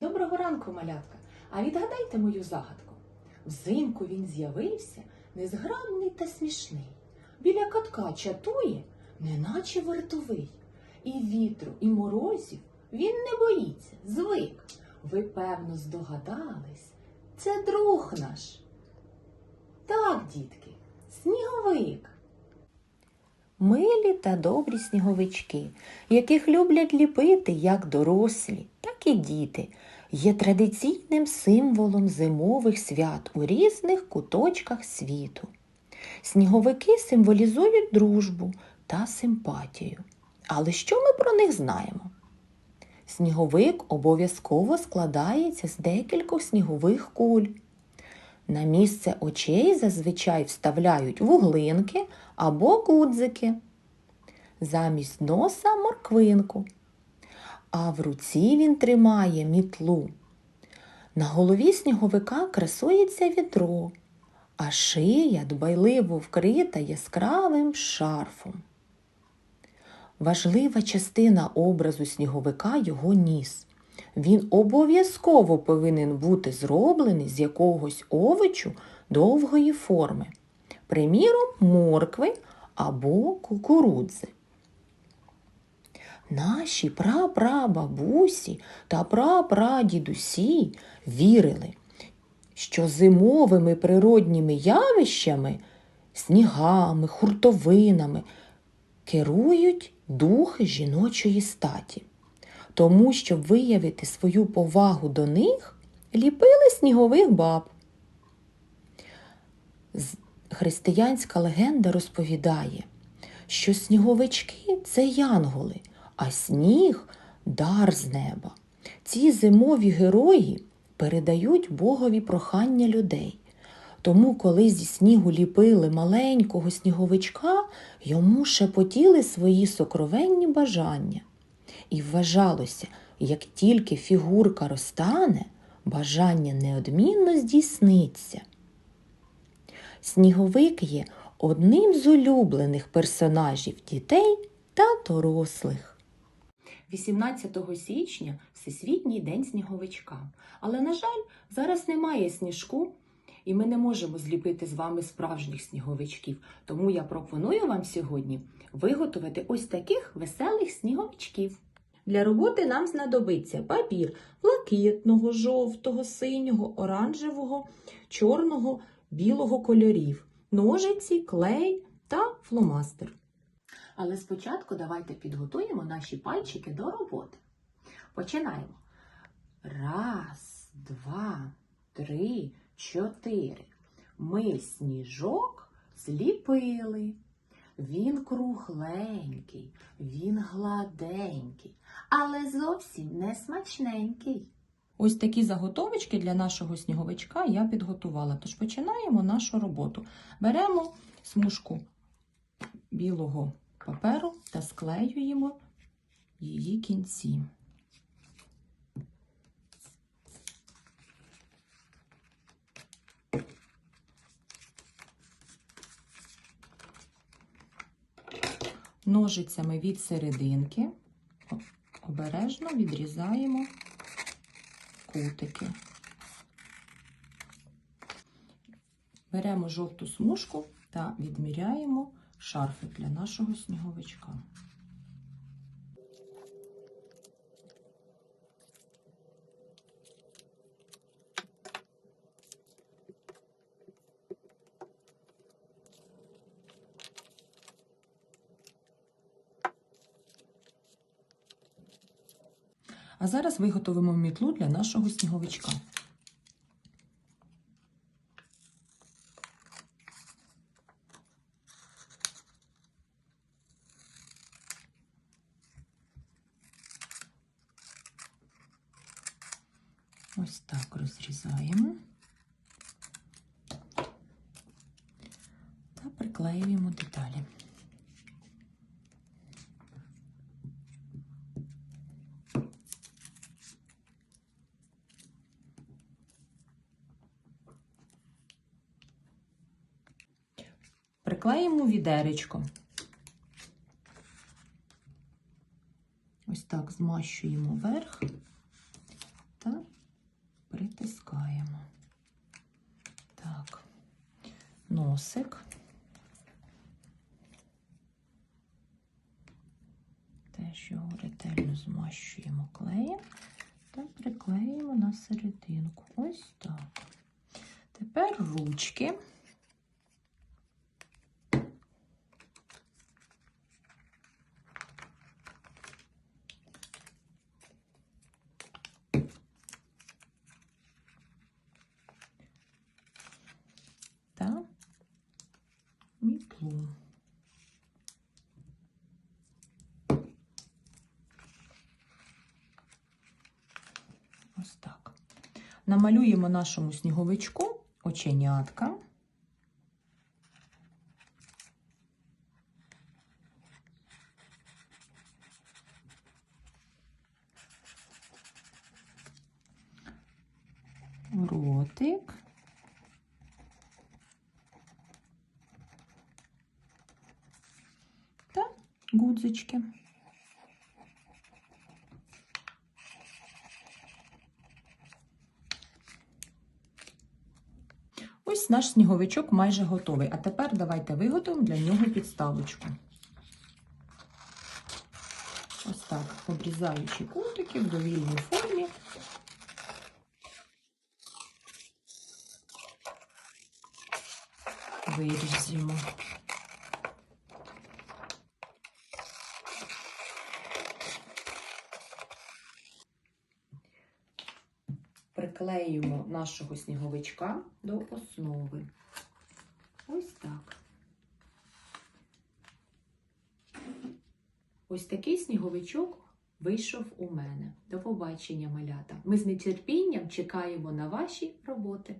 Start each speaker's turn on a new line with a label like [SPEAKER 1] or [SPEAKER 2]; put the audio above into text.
[SPEAKER 1] Доброго ранку, малятка. А відгадайте мою загадку. Взимку він з'явився, незграбний та смішний. Біля катка чатує, неначе вартовий. І вітру, і морозів він не боїться, звик. Ви, певно, здогадались, це друг наш. Так, дітки, сніговик. Милі та добрі сніговички, яких люблять ліпити як дорослі, так і діти, є традиційним символом зимових свят у різних куточках світу. Сніговики символізують дружбу та симпатію. Але що ми про них знаємо? Сніговик обов'язково складається з декількох снігових куль. На місце очей зазвичай вставляють вуглинки або гудзики. Замість носа морквинку. А в руці він тримає мітлу. На голові сніговика красується відро, а шия дбайливо вкрита яскравим шарфом. Важлива частина образу сніговика його ніс. Він обов'язково повинен бути зроблений з якогось овочу довгої форми, приміром, моркви або кукурудзи. Наші прапрабабусі та прапрадідусі вірили, що зимовими природніми явищами, снігами, хуртовинами керують духи жіночої статі. Тому, щоб виявити свою повагу до них, ліпили снігових баб. Християнська легенда розповідає, що сніговички це янголи, а сніг дар з неба. Ці зимові герої передають Богові прохання людей. Тому, коли зі снігу ліпили маленького сніговичка, йому шепотіли свої сокровенні бажання. І вважалося, як тільки фігурка розтане, бажання неодмінно здійсниться. Сніговик є одним з улюблених персонажів дітей та дорослих. 18 січня Всесвітній день сніговичка. Але, на жаль, зараз немає сніжку, і ми не можемо зліпити з вами справжніх сніговичків. Тому я пропоную вам сьогодні виготовити ось таких веселих сніговичків. Для роботи нам знадобиться папір блакитного, жовтого, синього, оранжевого, чорного, білого кольорів, ножиці, клей та фломастер. Але спочатку давайте підготуємо наші пальчики до роботи. Починаємо. Раз, два, три, чотири. Ми сніжок зліпили. Він кругленький, він гладенький, але зовсім не смачненький. Ось такі заготовочки для нашого сніговичка я підготувала. Тож починаємо нашу роботу. Беремо смужку білого паперу та склеюємо її кінці. Ножицями від серединки обережно відрізаємо кутики. Беремо жовту смужку та відміряємо шарфик для нашого сніговичка. А зараз виготовимо мітлу для нашого сніговичка. Ось так розрізаємо та приклеюємо деталі. приклеїмо відеречко. Ось так змащуємо верх та притискаємо. Так, носик. Теж його ретельно змащуємо клеєм та приклеїмо на серединку. Ось так. Тепер ручки. Ось так. Намалюємо нашому сніговичку оченятка. Ротик. Та гудзички. Ось наш сніговичок майже готовий. А тепер давайте виготовимо для нього підставочку. Ось так, обрізаючи кутики в довільній формі. Виріжемо. Приклеїмо нашого сніговичка до основи. Ось так. Ось такий сніговичок вийшов у мене. До побачення, малята. Ми з нетерпінням чекаємо на ваші роботи.